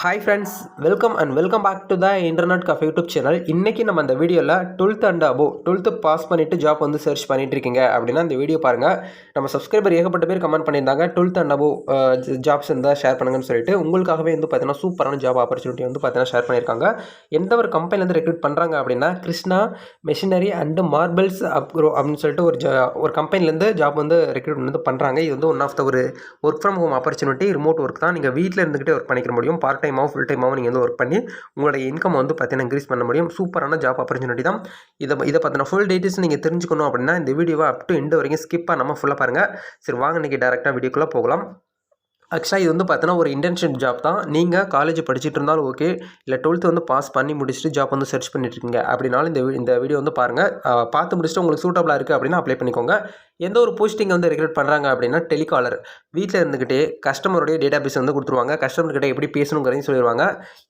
Hi friends welcome and welcome back to the internet cafe YouTube channel இன்றைக்கி நம்ம அந்த வீடியோவில் twelfth and above twelfth pass பண்ணிவிட்டு job வந்து சர்ச் பண்ணிட்டு இருக்கீங்க. அப்படின்னா இந்த வீடியோ பாருங்கள் நம்ம சப்ஸ்கிரைபர் ஏகப்பட்ட பேர் கமெண்ட் பண்ணியிருந்தாங்க. டுவெல்த் அண்ட் அபோ ஜாப்ஸ் இருந்தால் ஷேர் பண்ணுங்கன்னு சொல்லிட்டு உங்களுக்காகவே வந்து பார்த்தீங்கன்னா சூப்பரான ஜாப் ஆப்பர்ச்சுனிட்டி வந்து பார்த்தீங்கன்னா ஷேர் பண்ணியிருக்காங்க. எந்த ஒரு கம்பெனிலேருந்து ரெக்ரூட் பண்ணுறாங்க அப்படின்னா கிருஷ்ணா மெஷினரி அண்டு மார்பிள்ஸ் அப்ரோ அப்படின்னு சொல்லிட்டு ஒரு ஜா ஒரு கம்பெனிலேருந்து ஜாப் வந்து ரெக்ரூட் வந்து பண்ணுறாங்க இது வந்து ஒன் ஆஃப் த ஒரு work from home opportunity remote work தான். நீங்கள் வீட்டில் இருந்துக்கிட்டே ஒர்க் பண்ணிக்க முடியும். பார்ட் டைமாகவும் ஃபுல் டைமாகவும் நீங்கள் வந்து ஒர்க் பண்ணி உங்களுடைய இன்கம் வந்து பார்த்தீங்கன்னா இன்க்ரீஸ் பண்ண முடியும். சூப்பரான ஜாப் ஆப்பர்ச்சுனிட்டி தான். இதை இதை பார்த்தீங்கன்னா ஃபுல் டீட்டெயில்ஸ் நீங்கள் தெரிஞ்சுக்கணும் அப்படின்னா இந்த வீடியோவை அப் டு எண்டு வரைக்கும் ஸ்கிப் பண்ணாமல் ஃபுல்லாக பாருங்கள் சரி வாங்க இன்றைக்கி டேரெக்டாக வீடியோக்குள்ளே போகலாம். ஆக்சுவலாக இது வந்து பார்த்தீங்கன்னா ஒரு இன்டர்ன்ஷிப் ஜாப் தான். நீங்கள் காலேஜ் படிச்சுட்டு இருந்தாலும் ஓகே இல்லை டுவெல்த்து வந்து பாஸ் பண்ணி முடிச்சுட்டு ஜாப் வந்து சர்ச் பண்ணிட்டு இருக்கீங்க. அப்படின்னாலும் இந்த இந்த வீடியோ வந்து பாருங்கள் பார்த்து முடிச்சுட்டு உங்களுக்கு சூட்டபுளாக இருக்குது அப்படின்னா அப்ளை பண்ணிக்கோங்க. எந்த ஒரு போஸ்டிங்கை வந்து ரெக்ரூட் பண்ணுறாங்க அப்படின்னா டெலிகாலர் வீட்டில் இருந்துக்கிட்டே கஸ்டமருடைய டேட்டா பேஸ் வந்து கொடுத்துருவாங்க. கஸ்டமர்கிட்ட எப்படி பேசணுங்கிறதையும் சொல்லிடுவாங்க.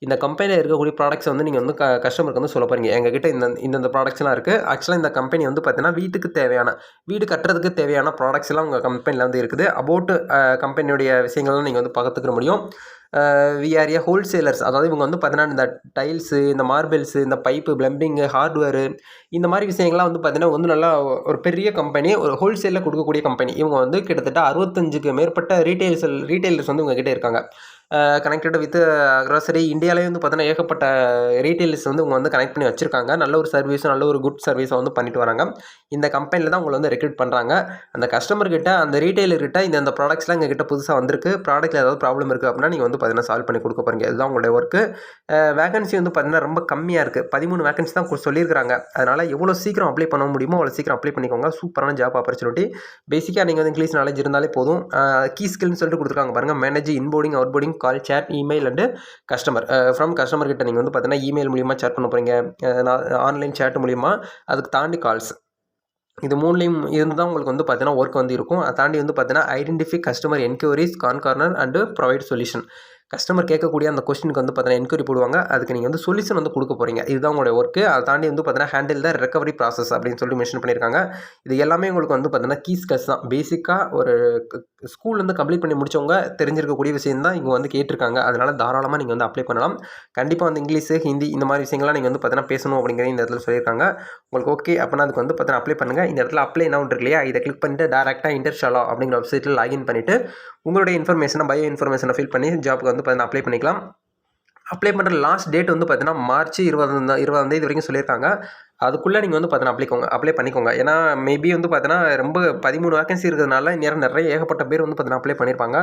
இந்த கம்பெனியில் இருக்கக்கூடிய ப்ராடக்ட்ஸ் வந்து நீங்கள் வந்து க கஸ்டமருக்கு வந்து சொல்ல போகிறீங்க எங்ககிட்ட இந்த இந்தந்த ப்ராடக்ட்ஸ்லாம் இருக்குது ஆக்சுவலாக இந்த கம்பெனி வந்து பார்த்தீங்கன்னா வீட்டுக்கு தேவையான வீடு கட்டுறதுக்கு தேவையான ப்ராடக்ட்ஸ் எல்லாம் உங்கள் கம்பெனியில் வந்து இருக்குது. அபவுட் கம்பெனியுடைய விஷயங்கள்லாம் நீங்கள் வந்து பார்த்துக்க முடியும். விஆர் ஏ ஹோல்சேலர்ஸ் அதாவது இவங்க வந்து பார்த்தீங்கன்னா இந்த டைல்ஸு இந்த மார்பிள்ஸு இந்த பைப்பு ப்ளம்பிங்கு ஹார்ட்வேரு இந்த மாதிரி விஷயங்கள்லாம் வந்து பார்த்தீங்கன்னா வந்து நல்லா ஒரு பெரிய கம்பெனி ஒரு ஹோல்சேலில் கொடுக்கக்கூடிய கம்பெனி இவங்க வந்து கிட்டத்தட்ட அறுபத்தஞ்சுக்கு மேற்பட்ட ரீட்டைல்ஸ் ரீட்டைலர்ஸ் வந்து உங்ககிட்ட இருக்காங்க. கனெக்டட் வித் க்ராசரி இந்தியாவிலேயே வந்து பார்த்தீங்கன்னா ஏகப்பட்ட ரீட்டைல்ஸ் வந்து உங்கள் வந்து கனெக்ட் பண்ணி வச்சுருக்காங்க. நல்ல ஒரு சர்வீஸும் நல்ல ஒரு குட் சர்வீஸை வந்து பண்ணிட்டு வராங்க. இந்த கம்பெனியில் தான் உங்களை வந்து ரெக்ரூட் பண்ணுறாங்க அந்த கஸ்டமர்கிட்ட அந்த ரீட்டெயிலர்கிட்ட இந்த அந்த ப்ராடக்ட்ஸ்லாம் எங்கள் கிட்ட புதுசாக வந்திருக்கு. ப்ராடக்ட்டில் ஏதாவது ப்ராப்ளம் இருக்குது அப்படின்னா நீங்கள் வந்து பார்த்தீங்கன்னா சால்வ் பண்ணி கொடுக்க போகிறீங்க இதுதான் உங்களுடைய ஒர்க்கு வேகன்சி வந்து பார்த்தீங்கன்னா ரொம்ப கம்மியாக இருக்குது பதிமூணு வேகன்சி தான் சொல்லியிருக்காங்க அதனால் எவ்வளோ சீக்கிரம் அப்ளை பண்ண முடியுமோ அவ்வளோ சீக்கிரம் அப்ளை பண்ணிக்கோங்க. சூப்பரான ஜாப் ஆப்பர்ச்சுனிட்டி பேசிக்காக நீங்கள் வந்து இங்கிலீஷ் நாலேஜ் இருந்தாலே போதும். கீ ஸ்கில்னு சொல்லிட்டு கொடுத்துருக்காங்க. பாருங்கள் manage onboarding out boarding call chat email and customer from customer கிட்ட நீங்கள் வந்து பார்த்தீங்கன்னா இமெயில் மூலியமாக சேட் பண்ண போகிறீங்க ஆன்லைன் சேட் மூலிமா அதுக்கு தாண்டி கால்ஸ் இது மூணுலேயும் இருந்து தான் உங்களுக்கு வந்து பார்த்தீங்கன்னா ஒர்க் வந்து இருக்கும். அதை தாண்டி வந்து பார்த்தீங்கன்னா identify customer enquiries concern and provide solution customer கேட்கக்கூடிய அந்த கொஸ்டினுக்கு வந்து பார்த்தீங்கன்னா என்கொயரி போடுவாங்க. அதுக்கு நீங்கள் வந்து சொல்யூஷன் வந்து கொடுக்க போகிறீங்க இதுதான் உங்களுடைய ஒர்க்கு அதை தாண்டி வந்து பார்த்தீங்கன்னா ஹேண்டில் த ரெக்கவரி ப்ராசஸ் அப்படின்னு சொல்லி மென்ஷன் பண்ணியிருக்காங்க. இது எல்லாமே உங்களுக்கு வந்து பார்த்தீங்கன்னா கீஸ் கஸ் தான். பேசிக்காக ஒரு ஸ்கூல்லேருந்து கம்ப்ளீட் பண்ணி முடிச்சவங்க தெரிஞ்சிருக்கக்கூடிய விஷயம் தான் இங்கே வந்து கேட்டிருக்காங்க. அதனால் தாராளமாக நீங்கள் வந்து அப்ளை பண்ணலாம். கண்டிப்பாக வந்து இங்கிலீஷு ஹிந்தி இந்த மாதிரி விஷயங்கள்லாம் நீங்கள் வந்து பார்த்தீங்கன்னா பேசணும் அப்படிங்கிற இந்த இடத்துல சொல்லியிருக்காங்க. உங்களுக்கு ஓகே அப்படின்னா அதுக்கு வந்து பார்த்தீங்கன்னா அப்ளை பண்ணுங்கள் இந்த இடத்துல அப்ளை என்ன இருக்கு இல்லையா? இதை கிளிக் பண்ணிட்டு டேரெக்டாக இன்டர்ஷாலா அப்படிங்கிற வெப்சைட்டில் லாகின் பண்ணிவிட்டு உங்களுடைய இன்ஃபர்மேஷனை பயோ இன்ஃபர்மேஷனை ஃபில் பண்ணி ஜாப்க்கு வந்து பார்த்தீங்கன்னா அப்ளை பண்ணிக்கலாம். அப்ளை பண்ணுற லாஸ்ட் டேட் வந்து பார்த்தீங்கன்னா மார்ச் இருபதாம் இது வரைக்கும் சொல்லியிருக்காங்க. அதுக்குள்ளே நீங்கள் வந்து பார்த்தீங்கன்னா அப்ளிக்கோங்க அப்ளை பண்ணிக்கோங்க. ஏன்னா மேபி வந்து பார்த்தீங்கன்னா ரொம்ப பதிமூணு வேகன்சி இருக்கிறதுனால நேரம் நிறைய ஏகப்பட்ட பேர் வந்து பார்த்தீங்கன்னா அப்ளை பண்ணியிருப்பாங்க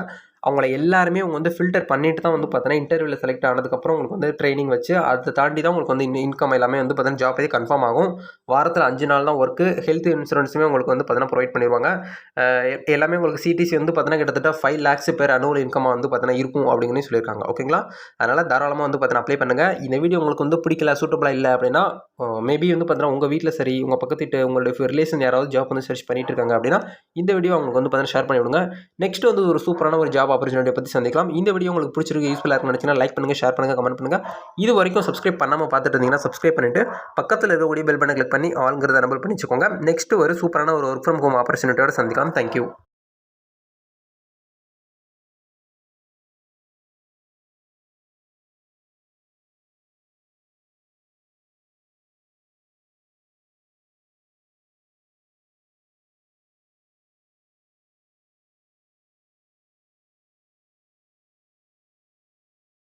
அவங்கள எல்லாருமே அவங்க வந்து ஃபில்டர் பண்ணிட்டு தான் வந்து பார்த்தீங்கன்னா இன்டர்வியூவில் செலக்ட் ஆனதுக்கப்புறம் உங்களுக்கு வந்து ட்ரைனிங் வச்சு அதை தாண்டி தான் உங்களுக்கு வந்து இன்கம் எல்லாமே வந்து பார்த்தீங்கன்னா ஜாப் கன்ஃபார்ம் ஆகும். வாரத்தில் அஞ்சு நாள் தான் ஒர்க்கு ஹெல்த் இன்சூரன்ஸுமே உங்களுக்கு வந்து பார்த்தீங்கன்னா ப்ரொவைட் பண்ணிடுவாங்க எல்லாமே உங்களுக்கு சிடிசி வந்து பார்த்தீங்கன்னா கிட்டத்தட்ட ஃபைவ் லேக்ஸ் பேர் அனுவல் இன்கமாக வந்து பார்த்தீங்கன்னா இருக்கும் அப்படின்னு சொல்லியிருக்காங்க. ஓகேங்களா? அதனால் தாராளமாக வந்து பார்த்தீங்கன்னா அப்ளை பண்ணுங்கள் இந்த வீடியோ உங்களுக்கு வந்து பிடிக்கல சூட்டபுளாக இல்லை அப்படின்னா மேபி வந்து பார்த்தீங்கன்னா உங்கள் வீட்டில் சரி உங்கள் பக்கத்து உங்களுடைய ரிலேஷன் யாராவது ஜாப் வந்து சர்ச் பண்ணிட்டு இருக்காங்க அப்படின்னா இந்த வீடியோ அவங்களுக்கு வந்து பார்த்தீங்கன்னா ஷேர் பண்ணி விடுங்க நெக்ஸ்ட் வந்து ஒரு சூப்பரான ஒரு ஜாப் ஆப்பர்ச்சுனிட்டியை பற்றி சந்திக்கலாம். இந்த வீடியோ உங்களுக்கு பிடிச்சிருக்கு யூஸ்ஃபுல்லாக இருக்குன்னு நினச்சினா லைக் பண்ணுங்கள் ஷேர் பண்ணுங்கள் கமெண்ட் பண்ணுங்கள் இது வரைக்கும் சப்ஸ்கிரைப் பண்ணாமல் பார்த்துட்டு இருந்தீங்கன்னா சப்ஸ்கிரைப் பண்ணிட்டு பக்கத்தில் இருக்கக்கூடிய பெல் பண்ண கிளிக் பண்ணி ஆளுங்கிறத நம்பர் பண்ணி வச்சுக்கோங்க நெக்ஸ்ட் ஒரு சூப்பரான ஒரு ஒர்க் ஃப்ரம் ஹோம் ஆப்பர்ச்சுனிட்டியோட சந்திக்கலாம். தேங்க்யூ